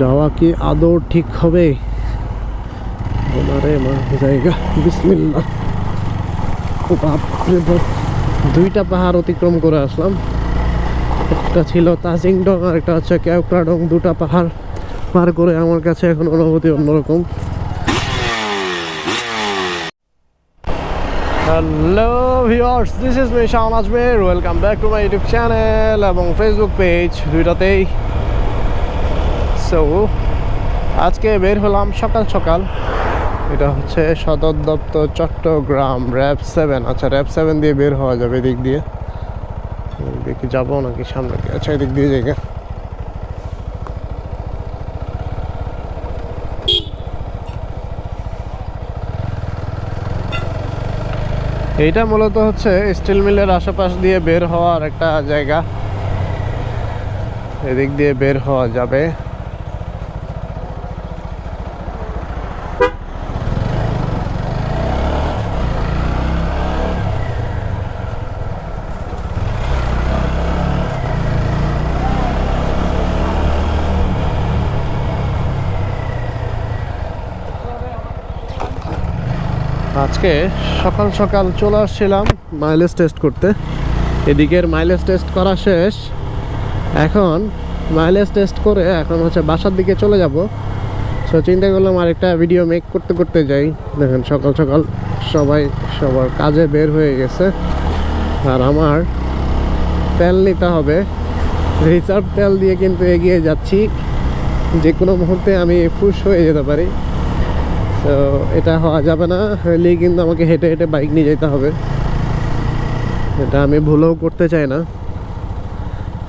যাওয়া কি আদৌ ঠিক হবে? মা, জায়গা। বাপ দুইটা পাহাড় অতিক্রম করে আসলাম। একটা ছিল তাজিংডং, আর একটা হচ্ছে ক্যাওক্রাডং। দুটা পাহাড় পার করে আমার কাছে এখন অনুভূতি অন্যরকম। Hello viewers this is me Shaon Azmer welcome back to my YouTube channel এবং ফেসবুক পেজ দুইটাতেই। সো, আজকে বের হলাম সকাল সকাল। এটা হচ্ছে সদর দপ্তর চট্টগ্রাম, র্যাব সেভেন। আচ্ছা র্যাব সেভেন দিয়ে বের হওয়া যাবে এদিক দিয়ে। দেখি যাব নাকি সামনে? আচ্ছা এদিক দিয়ে জায়গা এইটা মূলত হচ্ছে স্টিল মিলের আশেপাশ দিয়ে বের হওয়ার একটা জায়গা। এদিক দিয়ে বের হওয়া যাবে। আজকে সকাল সকাল চলে আসছিলাম মাইলেজ টেস্ট করতে। এদিকের মাইলেজ টেস্ট করা শেষ। এখন মাইলেজ টেস্ট করে এখন হচ্ছে বাসার দিকে চলে যাব। সো চিন্তা করলাম আরেকটা ভিডিও মেক করতে করতে যাই। দেখেন সকাল সকাল সবাই সবার কাজে বের হয়ে গেছে। আর আমার তেল নিতে হবে। রিজার্ভ তেল দিয়ে কিন্তু এগিয়ে যাচ্ছি। যে কোনো মুহূর্তে আমি ফুস হয়ে যেতে পারি। তো এটা হওয়া যাবে না, হলেই কিন্তু আমাকে হেঁটে হেঁটে বাইক নিয়ে যেতে হবে। এটা আমি ভুলেও করতে চাই না।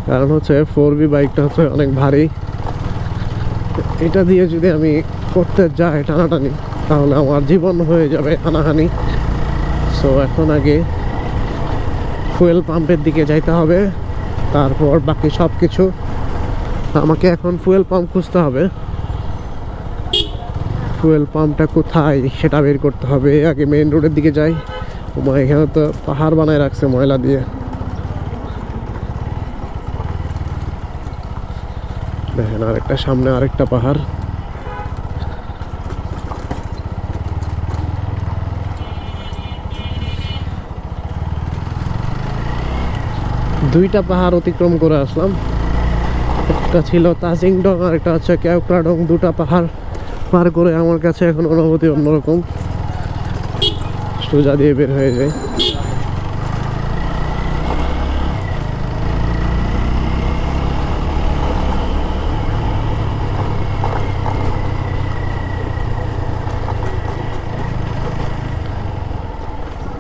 কারণ হচ্ছে ফোর বি বাইকটা হচ্ছে অনেক ভারী। এটা দিয়ে যদি আমি করতে যাই টানাটানি, তাহলে আমার জীবন হয়ে যাবে হানাহানি। সো এখন আগে ফুয়েল পাম্পের দিকে যাইতে হবে, তারপর বাকি সব কিছু আমাকে এখন ফুয়েল পাম্প খুঁজতে হবে। ফুয়েল পাম্পটা কোথায়? সেটা বের করতে হবে। আগে মেইন রোডের দিকে যাই। এখানে তো পাহাড় বানায় রাখছে ময়লা দিয়ে। দেখেন, আরেকটা সামনে আরেকটা পাহাড়। দুইটা পাহাড় অতিক্রম করে আসলাম। একটা ছিল তাজিংডং, আর একটা হচ্ছে ক্যাওক্রাডং দুটা পাহাড়। পার করে আমার কাছে এখন অনুভূতি অন্যরকম। সোজা দিয়ে বের হয়ে যায়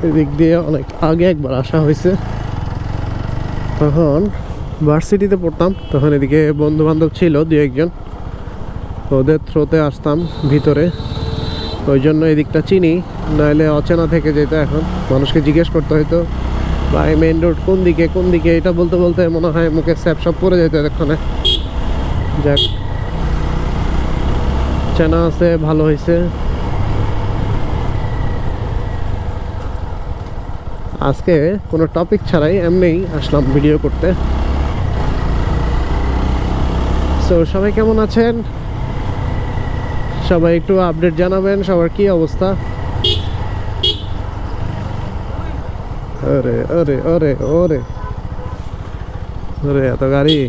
এদিক দিয়ে অনেক আগে একবার আসা হয়েছে। তখন ভার্সিটিতে পড়তাম, তখন এদিকে বন্ধু বান্ধব ছিল দু একজন। ওদের থ্রোতে আসতাম ভিতরে। ওই জন্য এদিকটা চিনি নাহলে অচেনা থেকে যেত এখন। মানুষকে জিজ্ঞেস করতে হয়তো এই মেন রোড কোন দিকে কোন দিকে? এটা বলতে বলতে মনে হয় মুখে সব পড়ে যেত এতক্ষণে। যাক। চেনা আছে, ভালো হয়েছে আজকে কোনো টপিক ছাড়াই এমনিই আসলাম ভিডিও করতে। সো সবাই কেমন আছেন? সবাই একটু আপডেট জানাবেন, সবার কি অবস্থা? এত গাড়ি?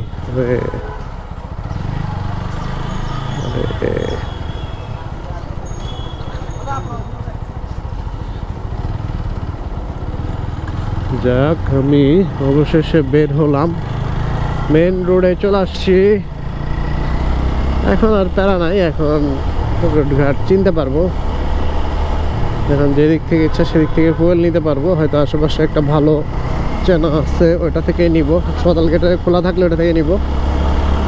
যাক, আমি অবশেষে বের হলাম। মেন রোডে চলে আসছি। এখন আর প্যারা নাই, এখন রোডঘাট চিনতে পারব। এখন যেদিক থেকে ইচ্ছা সেদিক থেকে ফুয়েল নিতে পারব। হয়তো আশেপাশে একটা ভালো চেনা আছে, ওইটা থেকে নিব। সদাল গেটে খোলা থাকলে ওটা থেকে নিব।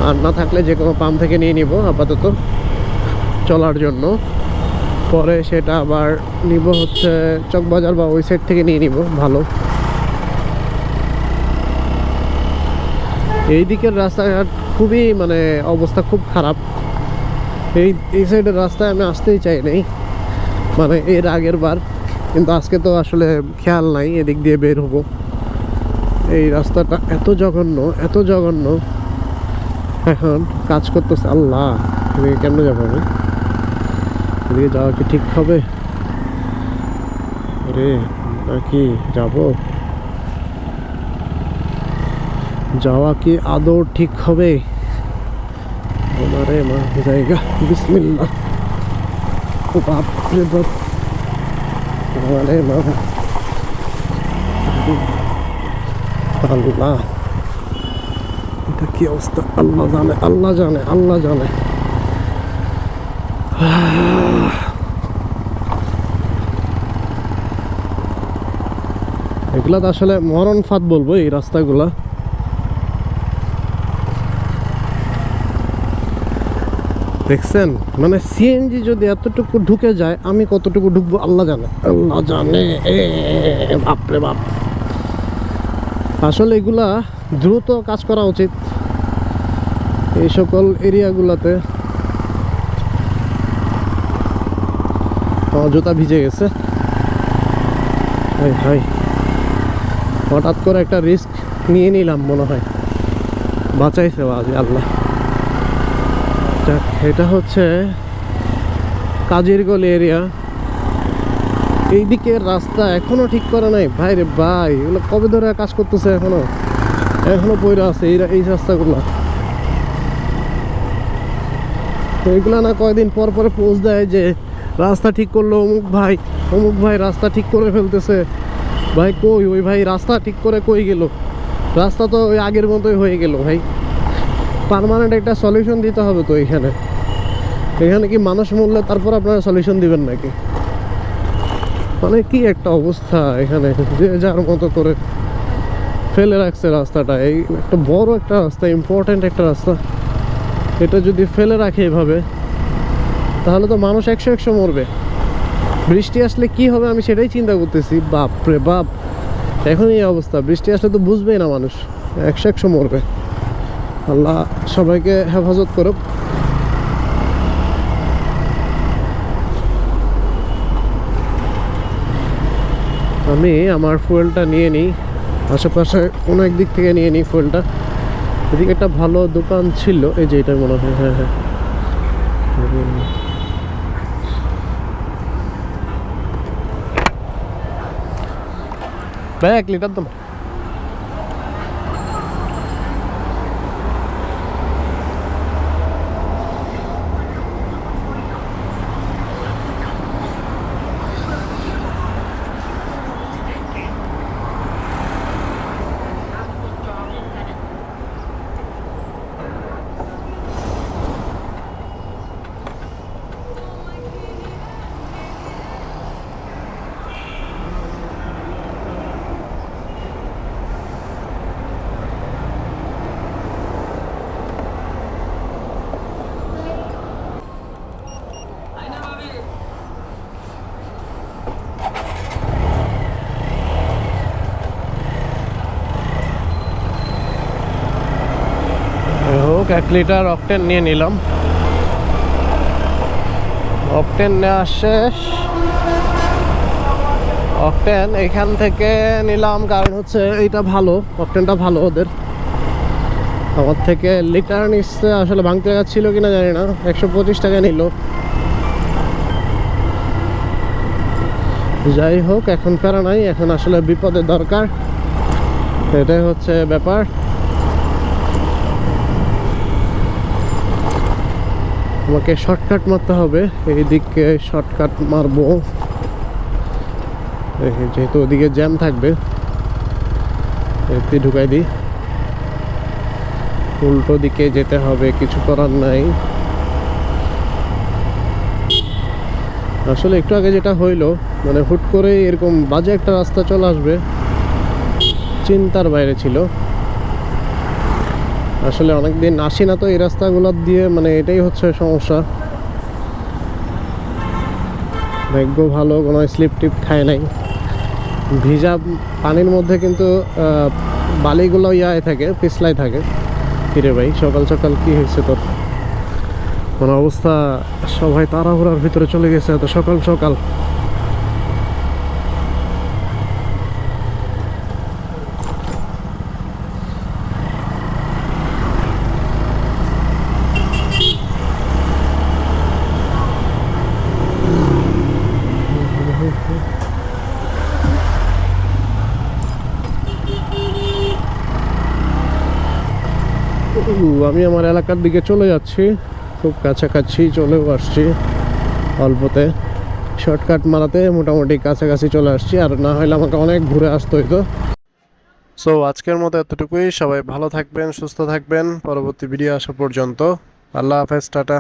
আর না থাকলে যে কোনো পাম্প থেকে নিয়ে নিব, আপাতত চলার জন্য। পরে সেটা আবার নিব হচ্ছে চকবাজার বা ওই সাইড থেকে নিয়ে নিব, ভালো। এই দিকের রাস্তাঘাট খুবই মানে অবস্থা খুব খারাপ। এই এই সাইডের রাস্তায় আমি আসতেই চাই নাই। মানে এর আগের বার। কিন্তু আজকে তো আসলে খেয়াল নাই, এদিক দিয়ে বের হব। এই রাস্তাটা এত জঘন্য এত জঘন্য। এখন কাজ করতেছে আল্লাহ, এদিকে কেন যাব আমি? এদিকে যাওয়া কি ঠিক হবে? রে নাকি যাব? যাওয়া কি আদৌ ঠিক হবে? আমারে মা জায়গা বিসমিল্লাহ ও বাপ রে বাপ আমারে মা আল্লাহ এটা কি অবস্থা আল্লাহ জানে আল্লাহ জানে আল্লাহ জানে এগুলা আসলে মরণ ফাঁদ বলব এই রাস্তাগুলা দেখছেন? মানে সিএনজি যদি এতটুকু ঢুকে যায়, আমি কতটুকু ঢুকবো? আল্লাহ জানে। আল্লাহ জানে। বাপরে বাপ। আসলে এগুলা দ্রুত কাজ করা উচিত। এই সকল এরিয়াগুলোতে আমার জুতা ভিজে গেছে। হঠাৎ করে একটা রিস্ক নিয়ে নিলাম মনে হয়। বাঁচাইছে আজ আল্লাহ। এটা হচ্ছে কাজিরগলি এরিয়া এই দিকের রাস্তা এখনও ঠিক করা নাই। ভাই রে ভাই, এগুলো কবে ধরে কাজ করতেছে এখনও? এখনও পয়রা আছে এই এই রাস্তাগুলো। তো এগুলা না কয়দিন পর পরে পোজ দেয় যে রাস্তা ঠিক করল অমুক ভাই অমুক ভাই রাস্তা ঠিক করে ফেলতেছে। ভাই কই? ওই ভাই রাস্তা ঠিক করে কই গেল? রাস্তা তো ওই আগের মতোই হয়ে গেল, ভাই। পার্মানেন্ট একটা সলিউশন দিতে হবে তো এখানে। এখানে কি মানুষ মরলে তারপর আপনারা সলিউশন দিবেন নাকি? মানে কি একটা অবস্থা এখানে, যে যার মতো করে ফেলে রাখছে রাস্তাটা। এই একটা বড় একটা রাস্তা ইম্পর্ট্যান্ট একটা রাস্তা। এটা যদি ফেলে রাখে এভাবে, তাহলে তো মানুষ একশো একশো মরবে। বৃষ্টি আসলে কি হবে আমি সেটাই চিন্তা করতেছি। বাপ রে বাপ, এখন এই অবস্থা। বৃষ্টি আসলে তো বুঝবেই না মানুষ। একশো একশো মরবে। আল্লাহ সবাইকে হেফাজত করুক। আমি আমার ফুয়েলটা নিয়ে নিই, আশেপাশে কোনো একদিক থেকে নিয়ে নিই ফুয়েলটা। এদিকে একটা ভালো দোকান ছিল, এই যে এটা মনে হয় হ্যাঁ হ্যাঁ। ভাই এক লিটার দাম যাই হোক এক লিটার অকটেন নিয়ে নিলাম। অকটেন নেওয়া শেষ। অকটেন এখান থেকে নিলাম, কারণ হচ্ছে এইটা ভালো অকটেনটা ভালো ওদের। আমার থেকে লিটার নিচ্ছে, আসলে ভাঙতে যাচ্ছিল কিনা জানি না, একশো পঁচিশ টাকা নিল। যাই হোক, এখন প্যারা নাই, এখন আসলে বিপদের দরকার। এটাই হচ্ছে ব্যাপার। আমাকে শর্টকাট মারতে হবে। এই দিকে শর্টকাট মারবো যেহেতু ওদিকে জ্যাম থাকবে এতে ঢুকাই দিই। উল্টো দিকে যেতে হবে, কিছু করার নাই। আসলে একটু আগে যেটা হইল মানে হুট করে এরকম বাজে একটা রাস্তা চলে আসবে। চিন্তার বাইরে ছিল। আসলে অনেকদিন আসি না তো এই রাস্তাগুলো দিয়ে মানে এটাই হচ্ছে সমস্যা। ভাগ্য ভালো, কোনো স্লিপ টিপ খায় নাই। ভিজা পানির মধ্যে কিন্তু বালিগুলো ইয়ায় থাকে পিছলাই থাকে। কিরে ভাই, সকাল সকাল কি হয়েছে তোর? কোনো অবস্থা? সবাই তাড়াহুড়ার ভিতরে চলে গেছে, এত সকাল সকাল। আমি আমার এলাকার দিকে চলে যাচ্ছি। খুব কাছাকাছি চলেও আসছি, অল্পতে। শর্টকাট মারাতে মোটামুটি কাছাকাছি চলে আসছি, আর না হলে আমাকে অনেক ঘুরে আসতে হইতো। সো আজকের মতো এতটুকুই। সবাই ভালো থাকবেন, সুস্থ থাকবেন। পরবর্তী ভিডিও আসা পর্যন্ত। আল্লাহ হাফেজ, টাটা।